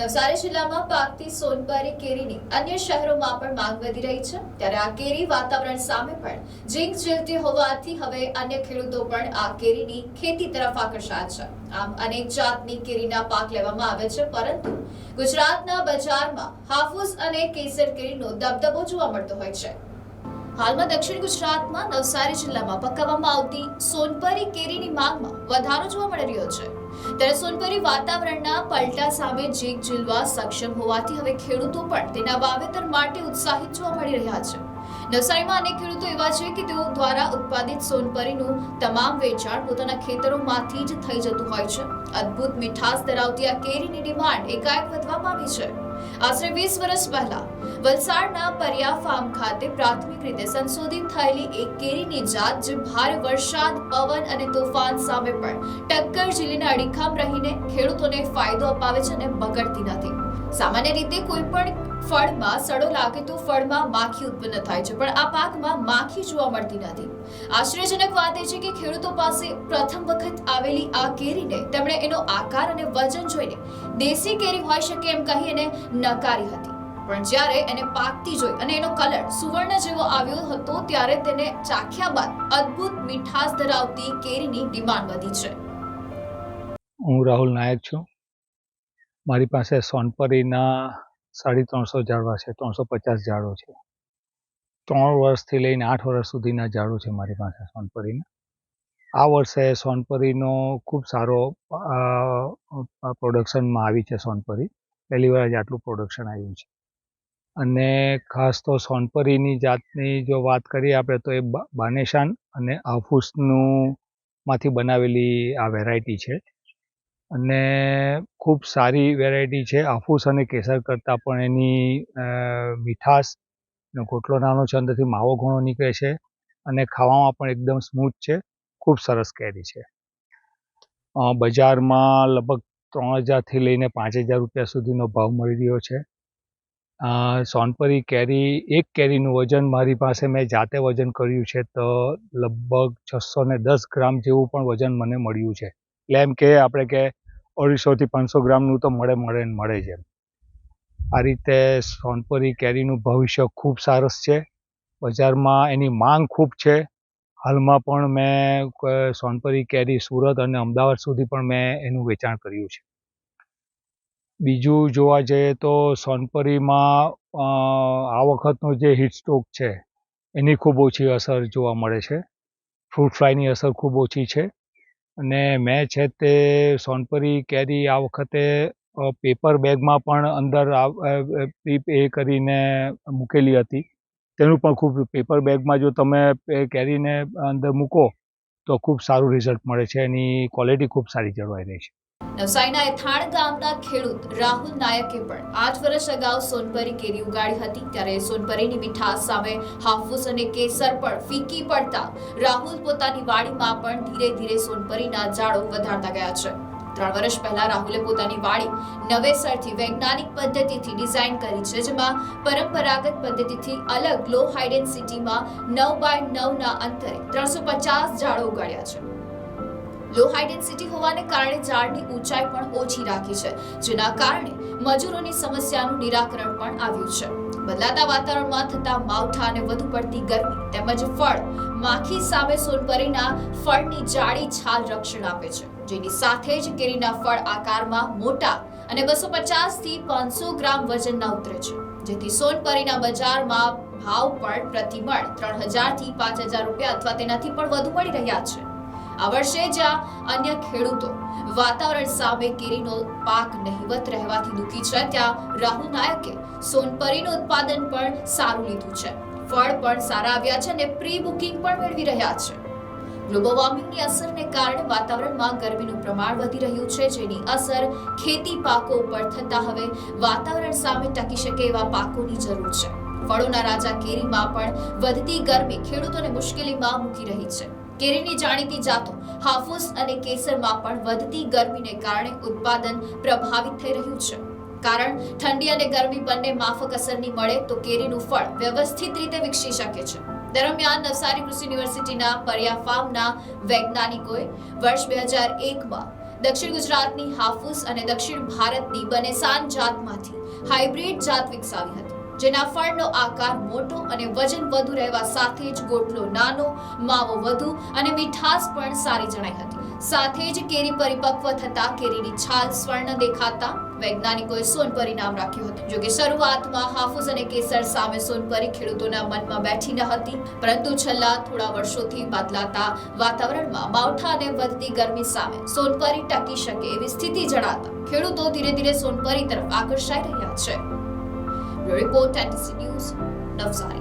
નવસારી જિલ્લામાં પાકતી સોનબારી કેરીની અન્ય શહેરોમાં પણ માંગ વધી રહી છે. ત્યારે આ કેરી વાતાવરણ સામે પણ જીંક ઝીલતી હોવાથી હવે અન્ય ખેડૂતો પણ આ કેરીની ખેતી તરફ આકર્ષાયા છે. આમ અનેક જાતની કેરીના પાક લેવામાં આવે છે, પરંતુ ગુજરાતના બજારમાં હાફૂસ અને કેસર કેરીનો દબદબો જોવા મળતો હોય છે. હાલમાં દક્ષિણ ગુજરાતમાં નવસારી જિલ્લામાં પકાવવામાં આવતી સોનપરી કેરીની માંગમાં વધારો જોવા મળી રહ્યો છે. ત્યારે સોનપરી વાતાવરણના પલટા સામે જીગ ઝીલવા સક્ષમ હોવાથી હવે ખેડૂતો પણ તેના વાવેતર માટે ઉત્સાહિત જોવા મળી રહ્યા છે. નવસારીમાં અનેક ખેડૂતો એવા છે કે તેઓ દ્વારા ઉત્પાદિત સોનપરીનું તમામ વેચાણ પોતાના ખેતરોમાંથી જ થઈ જતું હોય છે. અદ્ભુત મીઠાસ ધરાવતી આ કેરીની ડિમાન્ડ એકાએક વધવા પામી છે. આશરે વીસ વર્ષ પહેલા, વલસાડના પરિયા ફાર્મ ખાતે પ્રાથમિક રીતે સંશોધિત થયેલી એક કેરીની જાત જે ભારે વરસાદ, પવન અને તોફાન સામે પણ ટક્કર ઝીલીને અડીખમ રહીને ખેડૂતોને ફાયદો અપાવે છે અને બગડતી નથી. સામાન્ય રીતે કોઈ પણ ફળમાં સડો લાગે તો ફળમાં માખી ઉત્પન્ન થાય છે, પણ આ પાકમાં માખી જોવા મળતી નથી. આશ્ચર્યજનક વાત એ છે કે ખેડૂતો પાસે પ્રથમ વખત આવેલી આ કેરીને તેમણે એનો આકાર અને વજન જોઈને દેશી કેરી હોઈ શકે એમ કહીને નકારી હતી. પણ જ્યારે એને પાકતી જોઈ અને એનો કલર સુવર્ણ જેવો આવ્યો હતો, ત્યારે તેને ચાખ્યા બાદ અદ્ભુત મીઠાસ ધરાવતી કેરીની ડિમાન્ડ વધી છે. હું રાહુલ નાયક છું. મારી પાસે સોનપરીના સાડી ત્રણસો ઝાડવા છે, ત્રણસો પચાસ ઝાડો છે. ત્રણ વર્ષથી લઈને આઠ વર્ષ સુધીના ઝાડો છે મારી પાસે સોનપરીના. આ વર્ષે સોનપરીનો ખૂબ સારો પ્રોડક્શનમાં આવી છે સોનપરી. પહેલી વાર જ આટલું પ્રોડક્શન આવ્યું છે. અને ખાસ તો સોનપરીની જાતની જો વાત કરીએ આપણે તો એ બાનેશાન અને આફૂસનું માંથી બનાવેલી આ વેરાયટી છે. અને ખૂબ સારી વેરાયટી છે. આફૂસ અને કેસર કરતાં પણ એની મીઠાશ ને ગોટલો નાનો છે, અંદરથી માવો ઘણો નીકળે છે અને ખાવામાં પણ એકદમ સ્મૂથ છે. ખૂબ સરસ કેરી છે. બજારમાં લગભગ ત્રણ હજારથી લઈને પાંચ હજાર રૂપિયા સુધીનો ભાવ મળી રહ્યો છે. સોનપરી કેરી, એક કેરીનું વજન મારી પાસે મેં જાતે વજન કર્યું છે તો લગભગ છસો ને દસ ગ્રામ જેવું પણ વજન મને મળ્યું છે. એટલે એમ કે, આપણે કે અઢીસોથી પાંચસો ગ્રામનું તો મળે મળે ને મળે છે આ રીતે સોનપરી કેરીનું ભવિષ્ય ખૂબ સરસ છે. બજારમાં એની માંગ ખૂબ છે. હાલમાં પણ મેં સોનપરી કેરી સુરત અને અમદાવાદ સુધી પણ મેં એનું વેચાણ કર્યું છે. બીજું જોવા જઈએ તો સોનપરીમાં આ વખતનો જે હિટસ્ટોક છે, એની ખૂબ ઓછી અસર જોવા મળે છે. ફ્રૂટ ફ્લાયની અસર ખૂબ ઓછી છે. અને મેં છે તે સોનપરી કેરી આ વખતે પેપર બેગમાં પણ અંદર એ કરીને મૂકેલી હતી. તેનું પણ ખૂબ પેપર બેગમાં જો તમે કેરીને અંદર મૂકો, તો ખૂબ સારું રિઝલ્ટ મળે છે. એની ક્વોલિટી ખૂબ સારી જળવાઈ રહે છે. નવસારીના એથાણ ગામના ખેડૂત રાહુલ નાયકે પણ આઠ વર્ષ અગાઉ સોનપરી કેરી ઉગાડી હતી. ત્યારે સોનપરીની મીઠાસ સામે હાફૂસ અને કેસર પણ ફીકી પડતા રાહુલ પોતાની વાડીમાં પણ ધીરે ધીરે સોનપરીના ઝાડો વધારતા ગયા છે. ત્રણ વર્ષ પહેલા રાહુલે પોતાની વાડી નવેસરથી વૈજ્ઞાનિક પદ્ધતિથી ડિઝાઇન કરી છે, જેમાં પરંપરાગત પદ્ધતિથી અલગ લો હાઇડેન્સિટીમાં નવ બાય નવના અંતરે ત્રણસો પચાસ ઝાડો ઉગાડ્યા છે. લો હાઇડેન્સિટી હોવાને કારણે ઝાડની ઊંચાઈ પણ ઓછી રાખી છે, જેના કારણે મજૂરોની સમસ્યાનું નિરાકરણ પણ આવ્યું છે. બદલાતા વાતાવરણમાં થતા માવઠા અને વધુ પડતી ગરમી તેમજ ફળ માખી સામે સોનપરીના ફળની જાડી છાલ રક્ષણ આપે છે, જેની સાથે જ કેરીના ફળ આકારમાં મોટા અને બસો પચાસથી પાંચસો ગ્રામ વજનના ઉતરે છે. જેથી સોનપરીના બજારમાં ભાવ પણ પ્રતિમણ ત્રણ હજારથી પાંચ હજાર રૂપિયા અથવા તેનાથી પણ વધુ મળી રહ્યા છે. આ વર્ષે જ્યાં અન્ય ખેડૂતો વાતાવરણ સામે કેરીનો પાક નહિવત રહેવાથી દુઃખી છે ત્યાં રાહુલ નાયકે સોનપરીનું ઉત્પાદન પણ સારું લીધું છે. ફળ પણ સારા આવ્યા છે અને પ્રી બુકિંગ પણ મેળવી રહ્યા છે. ગ્લોબલ વોર્મિંગની અસરને કારણે વાતાવરણમાં ગરમીનું પ્રમાણ વધી રહ્યું છે, જેની અસર ખેતી પાકો ઉપર થતા હવે વાતાવરણ સામે ટકી શકે એવા પાકોની જરૂર છે. ફળોના રાજા કેરીમાં પણ વધતી ગરમી ખેડૂતોને મુશ્કેલીમાં મૂકી રહી છે. કેરીની જાણીતી જાતો હાફૂસ અને કેસરમાં પણ વધતી ગરમીને કારણે ઉત્પાદન પ્રભાવિત થઈ રહ્યું છે. કારણ ઠંડી અને ગરમી બંને માફક અસરની મળે તો કેરીનું ફળ વ્યવસ્થિત રીતે વિકસી શકે છે. દરમિયાન નવસારી કૃષિ યુનિવર્સિટીના પર્યા ફાર્મના વૈજ્ઞાનિકોએ વર્ષ બે હજાર એકમાં દક્ષિણ ગુજરાતની હાફૂસ અને દક્ષિણ ભારતની બનેસાન જાતમાંથી હાઇબ્રિડ જાત વિકસાવી હતી. જેના ફળનો આકાર મોટો અને વજન વધુ રહેવા સાથે જ ગોટલો નાનો, માવો વધુ અને મીઠાશ પણ સારી જણાઈ હતી. સાથે જ કેરી પરિપક્વ થતા કેરીની છાલ સ્વર્ણ દેખાતા વૈજ્ઞાનિકોએ સોનપરી નામ રાખ્યું હતું. જોકે શરૂઆતમાં હાફૂસ અને કેસર સામે સોનપરી ખેડૂતોના મનમાં બેઠી ન હતી, પરંતુ છેલ્લા થોડા વર્ષોથી બદલાતા વાતાવરણમાં માવઠા અને વધતી ગરમી સામે સોનપરી ટકી શકે એવી સ્થિતિ જણાતા ખેડૂતો ધીરે ધીરે સોનપરી તરફ આકર્ષાઈ રહ્યા છે. Your report and is news, Navsari.